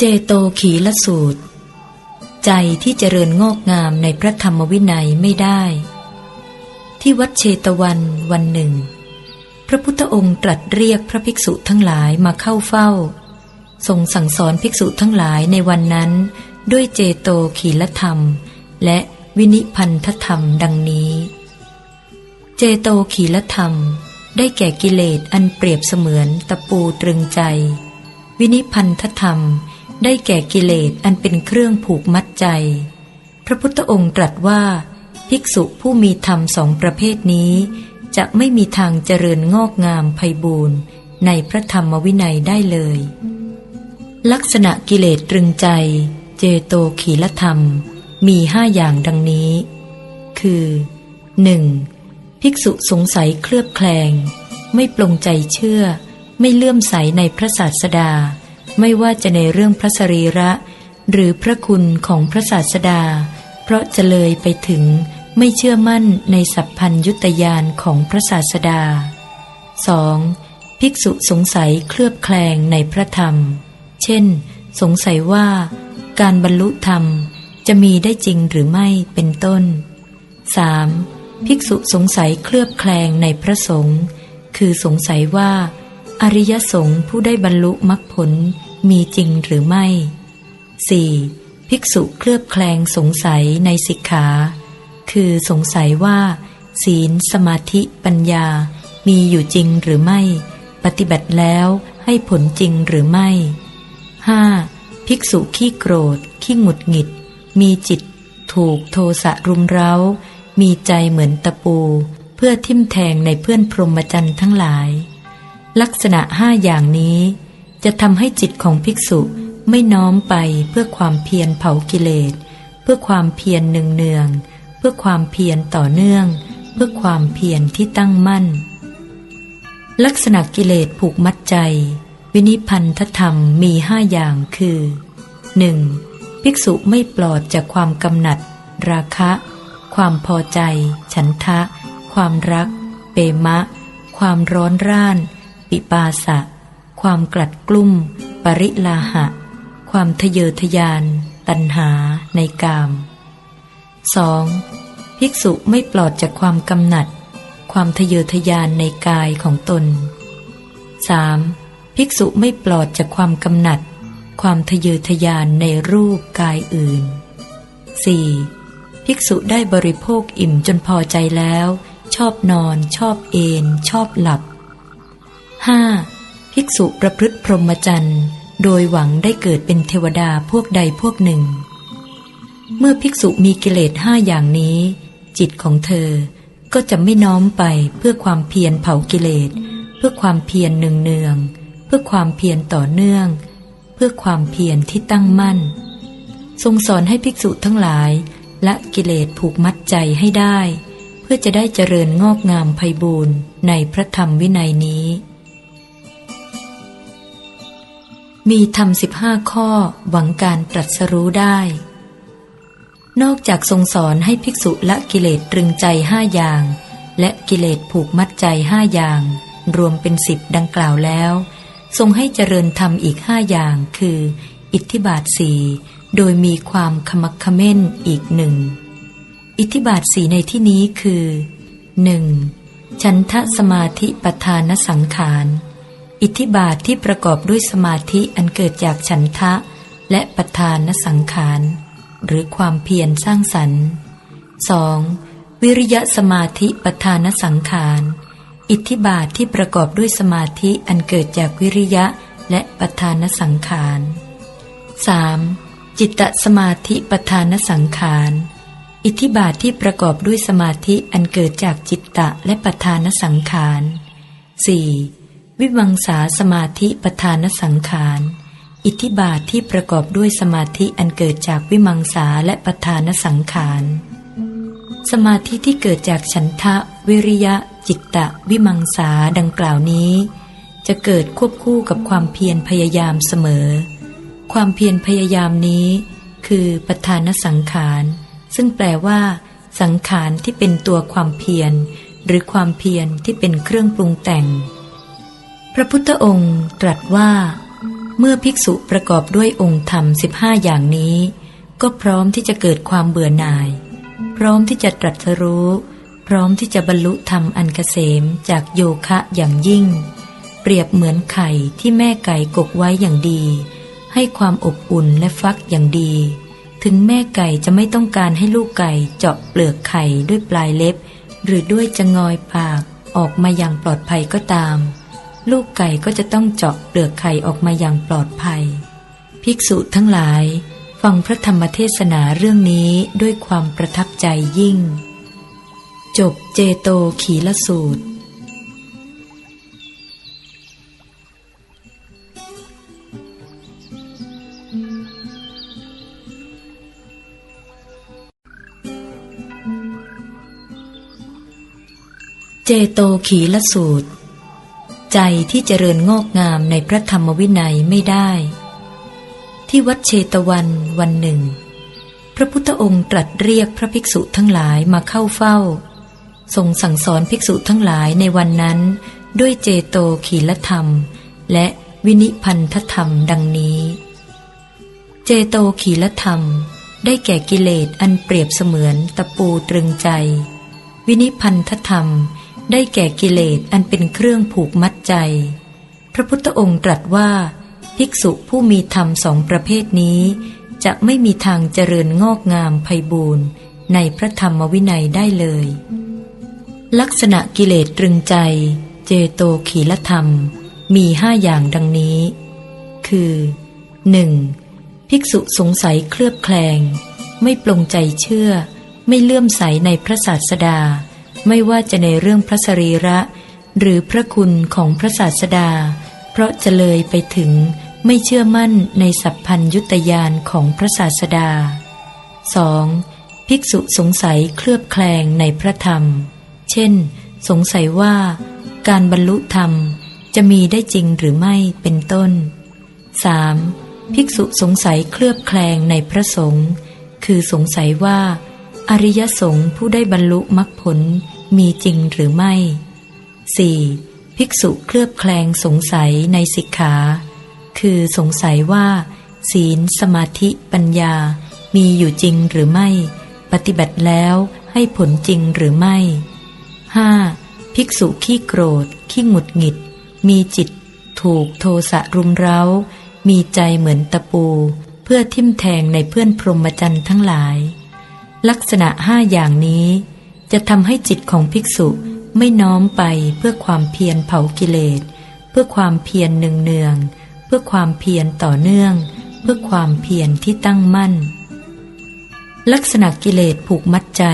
เจโตขีละสูตร ใจที่เจริญงอกงามในพระธรรมวินัยไม่ได้ ที่วัดเชตวันวันหนึ่ง พระพุทธองค์ตรัสเรียกพระภิกษุทั้งหลายมาเข้าเฝ้า ทรงสั่งสอนภิกษุทั้งหลายในวันนั้น ด้วยเจโตขีลธรรม และวินิพันธธรรมดังนี้ เจโตขีลธรรม ได้แก่กิเลสอันเปรียบเสมือนตะปูตรึงใจ วินิพันธธรรม ได้แก่กิเลสอันเป็นเครื่องผูกมัดใจ พระพุทธองค์ตรัสว่า ภิกษุผู้มีธรรมสองประเภทนี้ จะไม่มีทางเจริญงอกงามไพบูรณ์ในพระธรรมวินัยได้เลย ลักษณะกิเลสตรึงใจ เจโตขีลธรรม มีห้าอย่างดังนี้ คือ 1. ภิกษุสงสัยเคลือบแคลง ไม่ปลงใจเชื่อ ไม่เลื่อมใสในพระศาสดา ไม่ว่าจะในเรื่องพระสรีระ หรือพระคุณของพระศาสดา เพราะจะเลยไปถึงไม่เชื่อมั่นในสัพพัญยุตยานของพระศาสดา 2. ภิกษุสงสัยเคลือบแคลงในพระธรรม เช่น สงสัยว่า การบรรลุธรรมจะมีได้จริงหรือไม่เป็นต้น 3. ภิกษุสงสัยเคลือบแคลงในพระสงฆ์คือสงสัยว่า อริยสงฆ์ผู้ได้บรรลุมรรคผล มีจริงหรือไม่ 4. ภิกษุเคลือบแคลงสงสัยในสิกขา คือสงสัยว่า ศีลสมาธิปัญญา มีอยู่จริงหรือไม่ ปฏิบัติแล้วให้ผลจริงหรือไม่ 5. ภิกษุขี้โกรธ ขี้หงุดหงิด มีจิต ถูกโทสะรุมเร้า มีใจเหมือนตะปู เพื่อทิ่มแทงในเพื่อนพรหมจรรย์ทั้งหลาย ลักษณะห้าอย่างนี้ จะทำให้จิตของภิกษุไม่น้อมไปเพื่อความเพียรเผากิเลส เพื่อความเพียรเนืองเนือง เพื่อความเพียรต่อเนื่อง เพื่อความเพียรที่ตั้งมั่น ลักษณะกิเลสผูกมัดใจ วินิพันธธรรมมีห้าอย่างคือ 1. ภิกษุไม่ปลอดจากความกำหนัด ราคะ ความพอใจ ฉันทะ ความรัก เปมะ ความร้อนร่าน ปิปาสะ ความกลัดกลุ้ม ปริลาหะ ความทะเยอทะยาน ตัณหาในกาม 2. ภิกษุไม่ปลอดจากความกำหนัด ความทะเยอทะยานในกายของตน 3. ภิกษุไม่ปลอดจากความกำหนัด ความทะเยอทะยานในรูปกายอื่น 4. ภิกษุได้บริโภคอิ่มจนพอใจแล้ว ชอบนอน ชอบเอน ชอบหลับ 5. ภิกษุประพฤติพรหมจรรย์โดยหวังได้เกิดเป็นเทวดาพวกใดพวกหนึ่ง เมื่อภิกษุมีกิเลสห้าอย่างนี้ จิตของเธอก็จะไม่น้อมไปเพื่อความเพียรเผากิเลส เพื่อความเพียรเนืองเนือง เพื่อความเพียรต่อเนื่อง เพื่อความเพียรที่ตั้งมั่น ทรงสอนให้ภิกษุทั้งหลายละกิเลสผูกมัดใจให้ได้ เพื่อจะได้เจริญงอกงามไพบูรณ์ในพระธรรมวินัยนี้ มีธรรมสิบห้าข้อหวังการตรัสรู้ได้ นอกจากทรงสอนให้ภิกษุละกิเลสตรึงใจห้าอย่าง และกิเลสผูกมัดใจห้าอย่าง รวมเป็นสิบดังกล่าวแล้ว ทรงให้เจริญธรรมอีกห้าอย่างคือ อิทธิบาทสี่โดยมีความขมักขม้นอีกหนึ่ง อิทธิบาทสีในที่นี้คือ 1. ฉันทะสมาธิปทานสังขาร อิทธิบาทที่ประกอบด้วยสมาธิอันเกิดจากฉันทะ และปทานสังขาร หรือความเพียรสร้างสรรค์ 2. วิริยะสมาธิปทานสังขาร อิทธิบาทที่ประกอบด้วยสมาธิอันเกิดจากวิริยะและปทานสังขาร 3. จิตตสมาธิปทานสังขารอิทธิบาทที่ประกอบด้วยสมาธิอันเกิดจากจิตตะและปทานสังขาร 4. วิวังสาสมาธิปทานสังขาร อิทธิบาทที่ประกอบด้วยสมาธิอันเกิดจากวิมังสาและปทานสังขาร สมาธิที่เกิดจากฉันทะ วิริยะ จิตตะ วิมังสาดังกล่าวนี้ จะเกิดควบคู่กับความเพียรพยายามเสมอ ความเพียรพยายามนี้ คือปทานสังขาร ซึ่งแปลว่า สังขารที่เป็นตัวความเพียร หรือความเพียรที่เป็นเครื่องปรุงแต่ง ระพุทธองค์ตรัสว่า เมื่อภิกษุประกอบด้วยองค์ธรรมสิบห้าอย่างนี้ ก็พร้อมที่จะเกิดความเบื่อหน่าย พร้อมที่จะตรัสรู้ พร้อมที่จะบรรลุธรรมอันเกษมจากโยคะอย่างยิ่ง เปรียบเหมือนไข่ที่แม่ไก่กกไว้อย่างดี ให้ความอบอุ่นและฟักอย่างดี ถึงแม่ไก่จะไม่ต้องการให้ลูกไก่เจาะเปลือกไข่ด้วยปลายเล็บ หรือด้วยจะงอยปากออกมาอย่างปลอดภัยก็ตาม ลูกไก่ก็จะต้องเจาะเปลือกไข่ออกมาอย่างปลอดภัย ภิกษุทั้งหลาย ฟังพระธรรมเทศนาเรื่องนี้ด้วยความประทับใจยิ่ง จบเจโตขีลสูตรเจโตขีลสูตร ใจที่เจริญงอกงามในพระธรรมวินัยไม่ได้ ที่วัดเชตวันวันหนึ่ง พระพุทธองค์ตรัสเรียกพระภิกษุทั้งหลายมาเข้าเฝ้า ทรงสั่งสอนภิกษุทั้งหลายในวันนั้น ด้วยเจโตขีลธรรม และวินิพันธธรรมดังนี้ เจโตขีลธรรม ได้แก่กิเลสอันเปรียบเสมือนตะปูตรึงใจ วินิพันธธรรม ได้แก่กิเลสอันเป็นเครื่องผูกมัดใจ พระพุทธองค์ตรัสว่า ภิกษุผู้มีธรรมสองประเภทนี้ จะไม่มีทางเจริญงอกงามไพบูรณ์ในพระธรรมวินัยได้เลย ลักษณะกิเลสตรึงใจ เจโตขีลธรรม มีห้าอย่างดังนี้ คือ 1. ภิกษุสงสัยเคลือบแคลง ไม่ปลงใจเชื่อ ไม่เลื่อมใสในพระศาสดา ไม่ว่าจะในเรื่องพระสรีระ หรือพระคุณของพระศาสดา เพราะจะเลยไปถึงไม่เชื่อมั่นในสัพพัญยุตยานของพระศาสดา 2. ภิกษุสงสัยเคลือบแคลงในพระธรรม เช่น สงสัยว่า การบรรลุธรรมจะมีได้จริงหรือไม่เป็นต้น 3. ภิกษุสงสัยเคลือบแคลงในพระสงฆ์คือสงสัยว่า อริยสงฆ์ผู้ได้บรรลุมรรคผลมีจริงหรือไม่ 4. ภิกษุเคลือบแคลงสงสัยในสิกขา คือสงสัยว่า ศีลสมาธิปัญญา มีอยู่จริงหรือไม่ ปฏิบัติแล้วให้ผลจริงหรือไม่ 5. ภิกษุขี้โกรธ ขี้หงุดหงิด มีจิต ถูกโทสะรุมเร้า มีใจเหมือนตะปู เพื่อทิ่มแทงในเพื่อนพรหมจรรย์ทั้งหลาย ลักษณะห้าอย่างนี้ จะทำให้จิตของภิกษุไม่น้อมไปเพื่อความเพียรเผากิเลส เพื่อความเพียรเนืองเนือง เพื่อความเพียรต่อเนื่อง เพื่อความเพียรที่ตั้งมั่น ลักษณะกิเลสผูกมัดใจ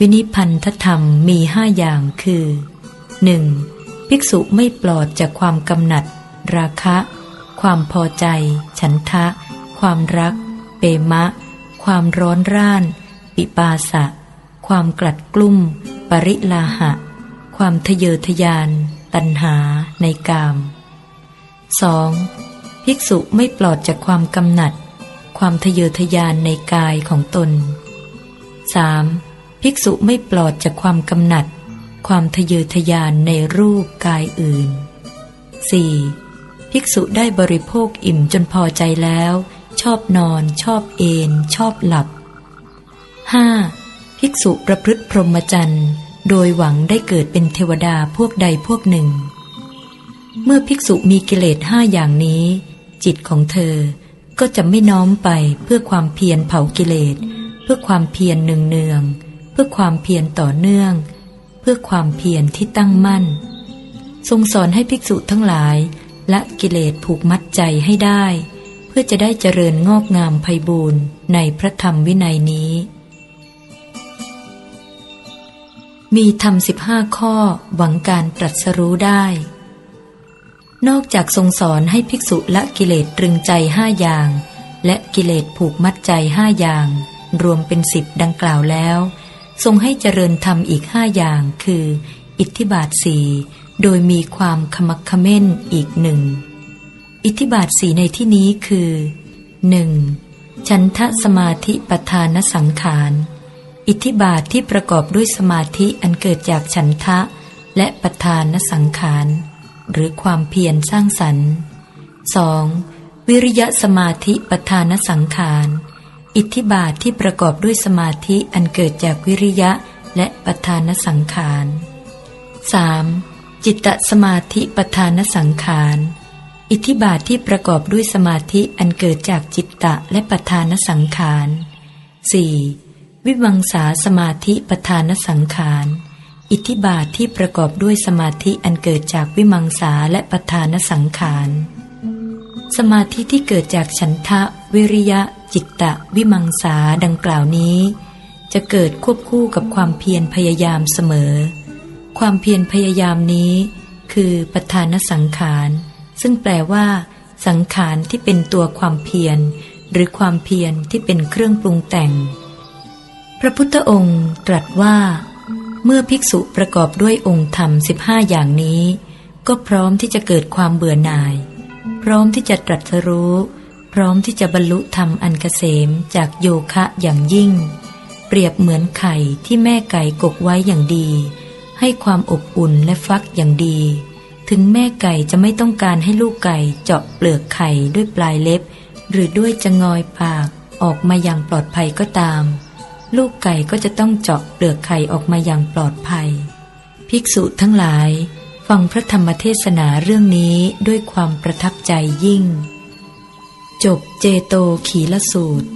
วินิพันธธรรมมีห้าอย่างคือ 1. ภิกษุไม่ปลอดจากความกำหนัด ราคะ ความพอใจ ฉันทะ ความรัก เปมะ ความร้อนร่าน ปิปาสะ ความกลัดกลุ้ม ปริลาหะ ความทะเยอทะยาน ตัณหาในกาม 2. ภิกษุไม่ปลอดจากความกำหนัด ความทะเยอทะยานในกายของตน 3. ภิกษุไม่ปลอดจากความกำหนัด ความทะเยอทะยานในรูปกายอื่น 4. ภิกษุได้บริโภคอิ่มจนพอใจแล้ว ชอบนอน ชอบเอน ชอบหลับ 5. ภิกษุประพฤติพรหมจรรย์โดยหวังได้เกิดเป็นเทวดาพวกใดพวกหนึ่ง เมื่อภิกษุมีกิเลสห้าอย่างนี้ จิตของเธอก็จะไม่น้อมไปเพื่อความเพียรเผากิเลส เพื่อความเพียรเนืองเนือง เพื่อความเพียรต่อเนื่อง เพื่อความเพียรที่ตั้งมั่น ทรงสอนให้ภิกษุทั้งหลายละกิเลสผูกมัดใจให้ได้ เพื่อจะได้เจริญงอกงามไพบูรณ์ในพระธรรมวินัยนี้ มีธรรมสิบห้าข้อหวังการตรัสรู้ได้ นอกจากทรงสอนให้ภิกษุละกิเลสตรึงใจห้าอย่าง และกิเลสผูกมัดใจห้าอย่าง รวมเป็นสิบดังกล่าวแล้ว ทรงให้เจริญธรรมอีกห้าอย่าง คือ อิทธิบาทสี่โดยมีความขมักเขม้นอีกหนึ่ง อิทธิบาทสีในที่นี้คือ 1. ฉันทะสมาธิปทานสังขาร อิทธิบาทที่ประกอบด้วยสมาธิอันเกิดจากฉันทะ และปทานสังขาร หรือความเพียรสร้างสรรค์ 2. วิริยะสมาธิประธานสังขาร อิทธิบาทที่ประกอบด้วยสมาธิอันเกิดจากวิริยะและประธานสังขาร 3. จิตตสมาธิประธานสังขารอิทธิบาทที่ประกอบด้วยสมาธิอันเกิดจากจิตตะและประธานสังขาร 4. วิวังสาสมาธิประธานสังขาร อิทธิบาทที่ประกอบด้วยสมาธิอันเกิดจากวิมังสาและประธานสังขาร สมาธิที่เกิดจากฉันทะ วิริยะ จิตตะ วิมังสาดังกล่าวนี้ จะเกิดควบคู่กับความเพียรพยายามเสมอ ความเพียรพยายามนี้ คือประธานสังขาร ซึ่งแปลว่า สังขารที่เป็นตัวความเพียร หรือความเพียรที่เป็นเครื่องปรุงแต่ง พระพุทธองค์ตรัสว่า เมื่อภิกษุประกอบด้วยองค์ธรรมสิบห้าอย่างนี้ ก็พร้อมที่จะเกิดความเบื่อหน่าย พร้อมที่จะตรัสรู้ พร้อมที่จะบรรลุธรรมอันเกษมจากโยคะอย่างยิ่ง เปรียบเหมือนไข่ที่แม่ไก่กกไว้อย่างดี ให้ความอบอุ่นและฟักอย่างดี ถึงแม่ไก่จะไม่ต้องการให้ลูกไก่เจาะเปลือกไข่ด้วยปลายเล็บ หรือด้วยจะงอยปากออกมาอย่างปลอดภัยก็ตาม ลูกไก่ก็จะต้องเจาะเปลือกไข่ออกมาอย่างปลอดภัย ภิกษุทั้งหลาย ฟังพระธรรมเทศนาเรื่องนี้ด้วยความประทับใจยิ่ง จบเจโตขีละสูตร